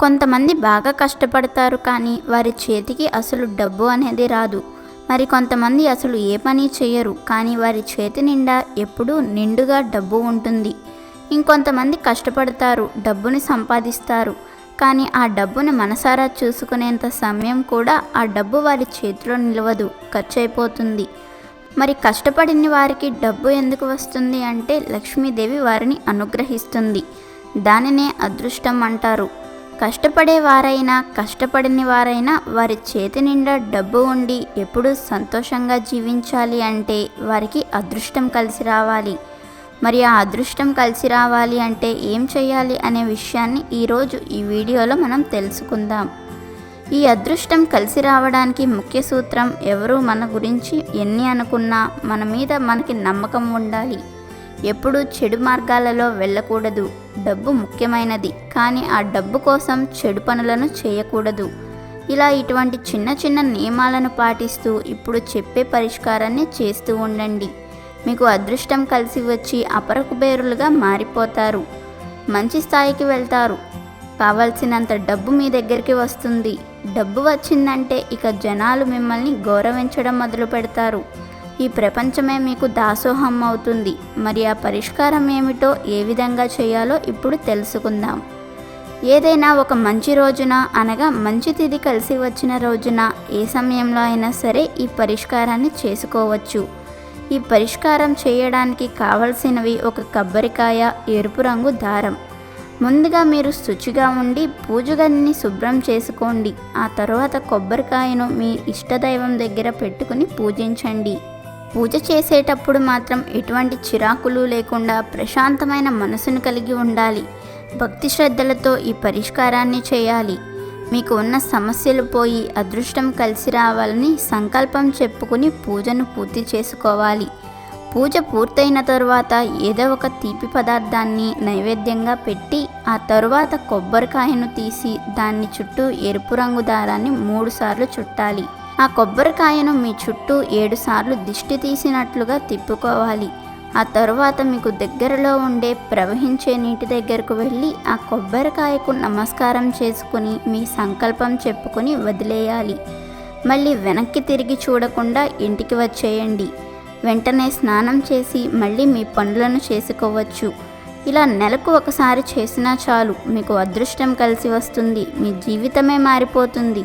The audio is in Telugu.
కొంతమంది బాగా కష్టపడతారు కానీ వారి చేతికి అసలు డబ్బు అనేది రాదు. మరి కొంతమంది అసలు ఏ పని చేయరు కానీ వారి చేతి నిండా ఎప్పుడూ నిండుగా డబ్బు ఉంటుంది. ఇంకొంతమంది కష్టపడతారు డబ్బుని సంపాదిస్తారు. కానీ ఆ డబ్బుని మనసారా చూసుకునేంత సమయం కూడా ఆ డబ్బు వారి చేతిలో నిలవదు ఖర్చు అయిపోతుంది మరి కష్టపడిన వారికి డబ్బు ఎందుకు వస్తుంది అంటే లక్ష్మీదేవి వారిని అనుగ్రహిస్తుంది. దానినే అదృష్టం అంటారు. కష్టపడే వారైనా కష్టపడని వారైనా వారి చేతి నిండా డబ్బు ఉండి ఎప్పుడూ సంతోషంగా జీవించాలి అంటే వారికి అదృష్టం కలిసి రావాలి. మరి ఆ అదృష్టం కలిసి రావాలి అంటే ఏం చేయాలి అనే విషయాన్ని ఈరోజు ఈ వీడియోలో మనం తెలుసుకుందాం. ఈ అదృష్టం కలిసి రావడానికి ముఖ్య సూత్రం ఎవరు మన గురించి ఎన్ని అనుకున్నా మన మీద మనకి నమ్మకం ఉండాలి. ఎప్పుడూ చెడు మార్గాలలో వెళ్ళకూడదు. డబ్బు ముఖ్యమైనది. కానీ ఆ డబ్బు కోసం చెడు పనులను చేయకూడదు. ఇలా ఇటువంటి చిన్న చిన్న నియమాలను పాటిస్తూ ఇప్పుడు చెప్పే పరిష్కారాన్ని చేస్తూ ఉండండి. మీకు అదృష్టం కలిసి వచ్చి అపరకుబేరులుగా మారిపోతారు. మంచి స్థాయికి వెళ్తారు. కావలసినంత డబ్బు మీ దగ్గరికి వస్తుంది. డబ్బు వచ్చిందంటే ఇక జనాలు మిమ్మల్ని గౌరవించడం మొదలు పెడతారు ఈ ప్రపంచమే మీకు దాసోహం అవుతుంది. మరి ఆ పరిష్కారం ఏమిటో ఏ విధంగా చేయాలో ఇప్పుడు తెలుసుకుందాం. ఏదైనా ఒక మంచి రోజున అనగా మంచి తిథి కలిసి వచ్చిన రోజున ఏ సమయంలో అయినా సరే ఈ పరిష్కారాన్ని చేసుకోవచ్చు. ఈ పరిష్కారం చేయడానికి కావలసినవి ఒక కొబ్బరికాయ ఎరుపు రంగు దారం. ముందుగా మీరు శుచిగా ఉండి పూజగదిని శుభ్రం చేసుకోండి. ఆ తర్వాత కొబ్బరికాయను మీ ఇష్టదైవం దగ్గర పెట్టుకుని పూజించండి. పూజ చేసేటప్పుడు మాత్రం ఎటువంటి చిరాకులు లేకుండా ప్రశాంతమైన మనసును కలిగి ఉండాలి. భక్తి శ్రద్ధలతో ఈ పరిష్కారాన్ని చేయాలి. మీకు ఉన్న సమస్యలు పోయి అదృష్టం కలిసి రావాలని సంకల్పం చెప్పుకుని పూజను పూర్తి చేసుకోవాలి. పూజ పూర్తయిన తరువాత ఏదో ఒక తీపి పదార్థాన్ని నైవేద్యంగా పెట్టి ఆ తరువాత కొబ్బరికాయను తీసి దాన్ని చుట్టూ ఎరుపు రంగు దారాన్ని మూడుసార్లు చుట్టాలి. ఆ కొబ్బరికాయను మీ చుట్టూ ఏడుసార్లు దిష్టి తీసినట్లుగా తిప్పుకోవాలి. ఆ తరువాత మీకు దగ్గరలో ఉండే ప్రవహించే నీటి దగ్గరకు వెళ్ళి ఆ కొబ్బరికాయకు నమస్కారం చేసుకుని మీ సంకల్పం చెప్పుకొని వదిలేయాలి. మళ్ళీ వెనక్కి తిరిగి చూడకుండా ఇంటికి వచ్చేయండి. వెంటనే స్నానం చేసి మళ్ళీ మీ పనులను చేసుకోవచ్చు. ఇలా నెలకు ఒకసారి చేసినా చాలు మీకు అదృష్టం కలిసి వస్తుంది మీ జీవితమే మారిపోతుంది.